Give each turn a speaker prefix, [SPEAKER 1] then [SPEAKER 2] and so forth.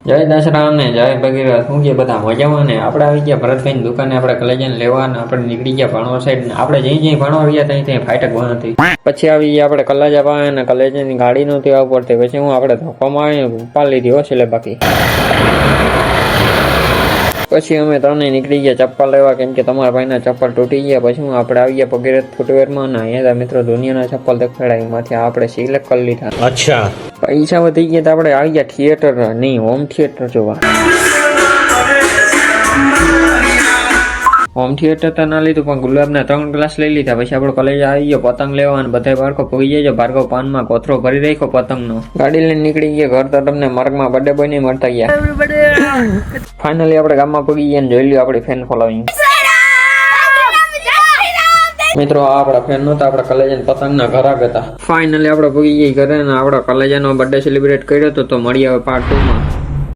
[SPEAKER 1] જય દશરામ ને જય ભગીરથ. શું કે બધા મજામાં ને, આપણે આવી ગયા ભરતભાઈની દુકાને, આપણે કલેજન લેવા ને, આપણે નીકળી ગયા ભણવા સાઈડ ને. આપણે જઈ જઈ ભણવા ગયા ત્યાં ત્યાં ફાટક બંધ હતી પછી આવી ગયા આપણે કલાજા પાસે અને કલેજનની ગાડી નહોતી આવવા પડતી પછી હું આપણે ધોકામાં આવીને ઉપાડી લીધી હો એટલે બાકી. પછી અમે ત્રણે નીકળી ગયા ચપ્પલ લેવા કેમ કે તમારા ભાઈના ચપ્પલ તૂટી ગયા. પછી હું આપણે આવી ગયા પગીરથ ફૂટવેરમાં ના અહીંયા મિત્રો દુનિયાના ચપ્પલ દેખાડાય એમાંથી આપણે સિલેક્ટ કરી લીધા.
[SPEAKER 2] અચ્છા.
[SPEAKER 1] પૈસા વધી ગયા તો આપણે આવી ગયા થિયેટર નહીં હોમ થિયેટર જોવા. હોમ થિયેટર તો ના લીધું પણ ગુલાબના ત્રણ ગ્લાસ લઈ લીધા. પછી આપણે કોલેજ આવી ગયો પતંગ લેવા અને બધા બાળકો પગી જાય ભાર્ગવ પાનમાં કોથરો ભરી રાખ્યો પતંગનો. ગાડી લઈને નીકળી ગયા ઘર તો તમને માર્ગમાં બર્થડે બોય નહીં મળતા ગયા. ફાઇનલી આપણે ગામમાં પગી ગયા જોઈ લ્યો આપણી ફેન ફોલોઈંગ મિત્રો આ આપણા ફ્રેન્ડ નહોતા આપણા કલેજન પતંગના ઘરાક હતા. ફાઇનલી આપણે ભૂગી ગઈ ઘરે ને આપણા કલેજાનો બર્થડે સેલિબ્રેટ કર્યો હતો તો મળી આવે પાર્ટ ટુ માં.